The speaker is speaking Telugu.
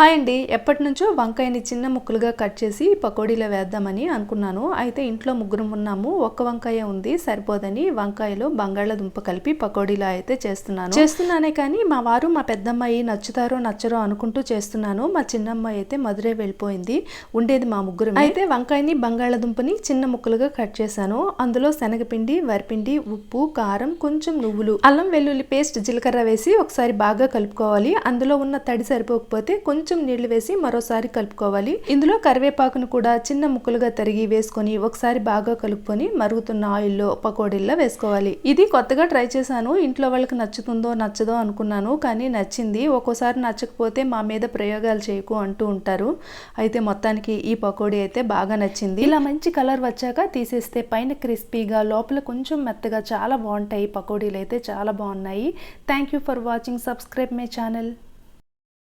హాయ్ అండి. ఎప్పటి నుంచో వంకాయని చిన్న ముక్కలుగా కట్ చేసి పకోడీలో వేద్దామని అనుకున్నాను. అయితే ఇంట్లో ముగ్గురం ఉన్నాము. ఒక్క వంకాయ ఉంది సరిపోదని వంకాయలో బంగాళదుంప కలిపి పకోడీలా అయితే చేస్తున్నాను. చేస్తున్నానే కానీ మా వారు మా పెద్దమ్మాయి నచ్చుతారో నచ్చరో అనుకుంటూ చేస్తున్నాను. మా చిన్నమ్మాయి అయితే మధురై వెళ్ళిపోయింది. ఉండేది మా ముగ్గురు అయితే వంకాయని బంగాళదుంపని చిన్న ముక్కలుగా కట్ చేశాను. అందులో శనగపిండి వరిపిండి ఉప్పు కారం కొంచెం నువ్వులు అల్లం వెల్లుల్లి పేస్ట్ జీలకర్ర వేసి ఒకసారి బాగా కలుపుకోవాలి. అందులో ఉన్న తడి సరిపోకపోతే కొంచెం కొంచెం నీళ్ళు వేసి మరోసారి కలుపుకోవాలి. ఇందులో కరివేపాకును కూడా చిన్న ముక్కలుగా తరిగి వేసుకొని ఒకసారి బాగా కలుపుకొని మరుగుతున్న ఆయిల్లో పకోడీల్లో వేసుకోవాలి. ఇది కొత్తగా ట్రై చేశాను. ఇంట్లో వాళ్ళకి నచ్చుతుందో నచ్చదో అనుకున్నాను. కానీ నచ్చింది. ఒక్కోసారి నచ్చకపోతే మా మీద ప్రయోగాలు చేయకు అంటూ ఉంటారు. అయితే మొత్తానికి ఈ పకోడీ అయితే బాగా నచ్చింది. ఇలా మంచి కలర్ వచ్చాక తీసేస్తే పైన క్రిస్పీగా లోపల కొంచెం మెత్తగా చాలా బాగుంటాయి. పకోడీలు అయితే చాలా బాగున్నాయి. Thank you for watching subscribe my channel